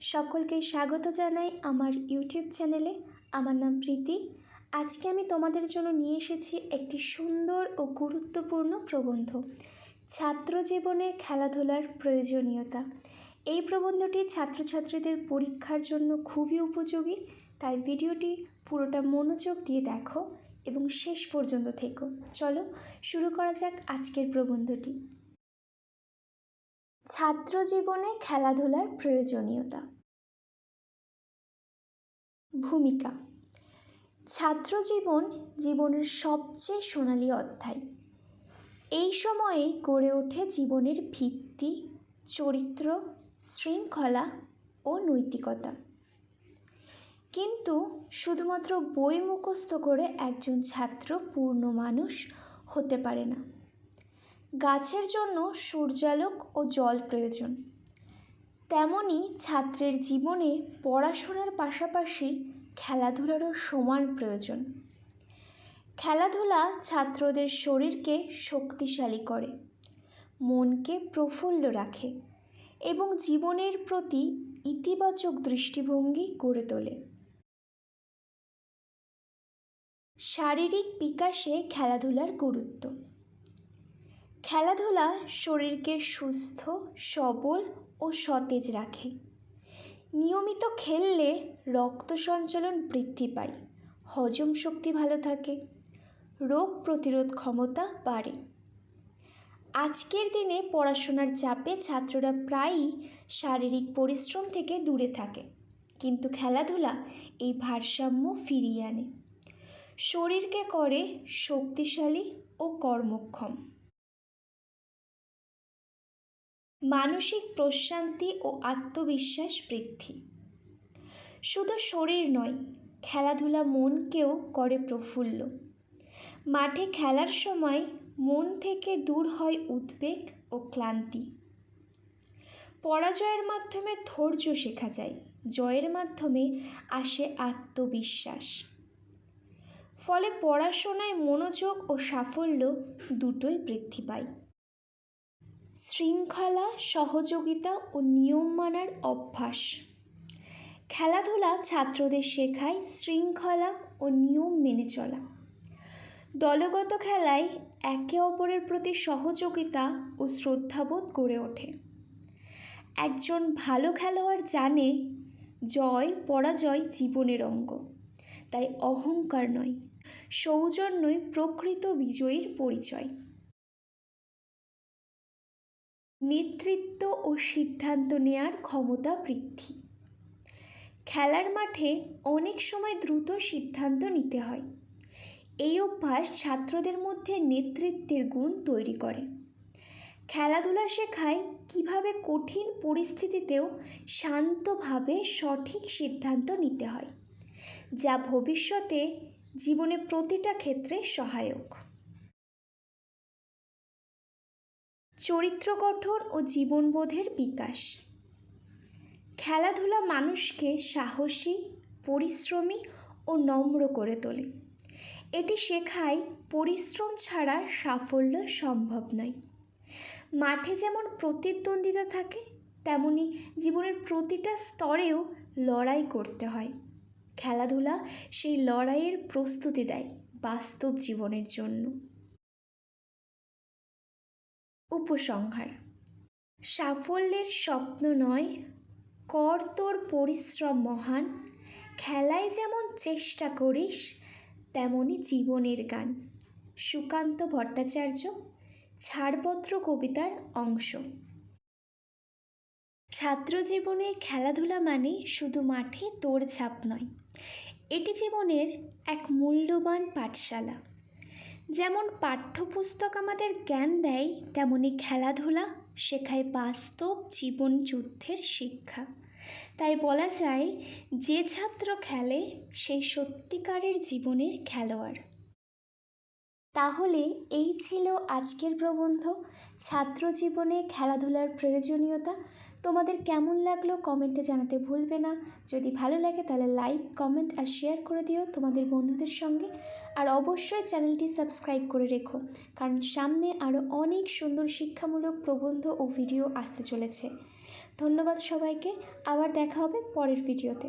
সকলকে স্বাগত জানাই আমার ইউটিউব চ্যানেলে। আমার নাম প্রীতি। আজকে আমি তোমাদের জন্য নিয়ে এসেছি একটি সুন্দর ও গুরুত্বপূর্ণ প্রবন্ধ। ছাত্র জীবনে খেলাধুলার প্রয়োজনীয়তা। এই প্রবন্ধটি ছাত্রছাত্রীদের পরীক্ষার জন্য খুবই উপযোগী, তাই ভিডিওটি পুরোটা মনোযোগ দিয়ে দেখো এবং শেষ পর্যন্ত থেকো। চলো শুরু করা যাক আজকের প্রবন্ধটি। ছাত্র জীবনে খেলাধুলার প্রয়োজনীয়তা। ভূমিকা। ছাত্র জীবন জীবনের সবচেয়ে সোনালী অধ্যায়। এই সময়েই গড়ে ওঠে জীবনের ভিত্তি, চরিত্র, শৃঙ্খলা ও নৈতিকতা। কিন্তু শুধুমাত্র বই মুখস্থ করে একজন ছাত্র পূর্ণ মানুষ হতে পারে না। গাছের জন্য সূর্যালোক ও জল প্রয়োজন। তেমনি ছাত্রের জীবনে পড়াশোনার পাশাপাশি খেলাধুলারও সমান প্রয়োজন। খেলাধুলা ছাত্রদের শরীরকে শক্তিশালী করে, মনকে প্রফুল্ল রাখে এবং জীবনের প্রতি ইতিবাচক দৃষ্টিভঙ্গি গড়ে তোলে। শারীরিক বিকাশে খেলাধুলার গুরুত্ব। খেলাধুলা শরীরকে সুস্থ, সবল ও সতেজ রাখে। নিয়মিত খেললে রক্ত সঞ্চালন বৃদ্ধি পায়, হজম শক্তি ভালো থাকে, রোগ প্রতিরোধ ক্ষমতা বাড়ে। আজকের দিনে পড়াশোনার চাপে ছাত্ররা প্রায়ই শারীরিক পরিশ্রম থেকে দূরে থাকে, কিন্তু খেলাধুলা এই ভারসাম্য ফিরিয়ে আনে। শরীরকে করে শক্তিশালী ও কর্মক্ষম। মানসিক প্রশান্তি ও আত্মবিশ্বাস বৃদ্ধি। শুধু শরীর নয়, খেলাধুলা মনকেও করে প্রফুল্ল। মাঠে খেলার সময় মন থেকে দূর হয় উদ্বেগ ও ক্লান্তি। পরাজয়ের মাধ্যমে ধৈর্য শেখা যায়, জয়ের মাধ্যমে আসে আত্মবিশ্বাস। ফলে পড়াশোনায় মনোযোগ ও সাফল্য দুটোই বৃদ্ধি পায়। শৃঙ্খলা, সহযোগিতা ও নিয়ম মানার অভ্যাস। খেলাধুলা ছাত্রদের শেখায় শৃঙ্খলা ও নিয়ম মেনে চলা। দলগত খেলায় একে অপরের প্রতি সহযোগিতা ও শ্রদ্ধাবোধ গড়ে ওঠে। একজন ভালো খেলোয়াড় জানে জয় পরাজয় জীবনের অঙ্গ, তাই অহংকার নয়, সৌজন্যই প্রকৃত বিজয়ীর পরিচয়। নেতৃত্ব ও সিদ্ধান্ত নেয়ার ক্ষমতা বৃদ্ধি। খেলার মাঠে অনেক সময় দ্রুত সিদ্ধান্ত নিতে হয়। এই অভ্যাস ছাত্রদের মধ্যে নেতৃত্বের গুণ তৈরি করে। খেলাধুলা শেখায় কীভাবে কঠিন পরিস্থিতিতেও শান্তভাবে সঠিক সিদ্ধান্ত নিতে হয়, যা ভবিষ্যতে জীবনে প্রতিটা ক্ষেত্রে সহায়ক। চরিত্র গঠন ও জীবনবোধের বিকাশ। খেলাধুলা মানুষকে সাহসী, পরিশ্রমী ও নম্র করে তোলে। এটি শেখায় পরিশ্রম ছাড়া সাফল্য সম্ভব নয়। মাঠে যেমন প্রতিদ্বন্দ্বিতা থাকে, তেমনি জীবনের প্রতিটা স্তরেও লড়াই করতে হয়। খেলাধুলা সেই লড়াইয়ের প্রস্তুতি দেয় বাস্তব জীবনের জন্য। উপসংহার। সাফল্যের স্বপ্ন নয়, কর তোর পরিশ্রম মহান। খেলায় যেমন চেষ্টা করিস তেমনই জীবনের গান। সুকান্ত ভট্টাচার্য, ছাড়পত্র কবিতার অংশ। ছাত্র জীবনে খেলাধুলা মানে শুধু মাঠে ছাপ নয়, এটি জীবনের এক মূল্যবান পাঠশালা। যেমন পাঠ্যপুস্তক আমাদের জ্ঞান দেয়, তেমনি খেলাধুলা শেখায় বাস্তব জীবন যুদ্ধের শিক্ষা। তাই বলা যায়, যে ছাত্র খেলে সেই সত্যিকারের জীবনের খেলোয়াড়। তাহলে এই ছিল আজকের প্রবন্ধ। ছাত্র জীবনে খেলাধুলার প্রয়োজনীয়তা। তোমাদের কেমন লাগল কমেন্টে জানাতে ভুলবে না। যদি ভালো লাগে তাহলে লাইক, কমেন্ট আর শেয়ার করে দিও তোমাদের বন্ধুদের সঙ্গে। আর অবশ্যই চ্যানেলটি সাবস্ক্রাইব করে রেখো, কারণ সামনে আরও অনেক সুন্দর শিক্ষামূলক প্রবন্ধ ও ভিডিও আসতে চলেছে। ধন্যবাদ সবাইকে, আবার দেখা হবে পরের ভিডিওতে।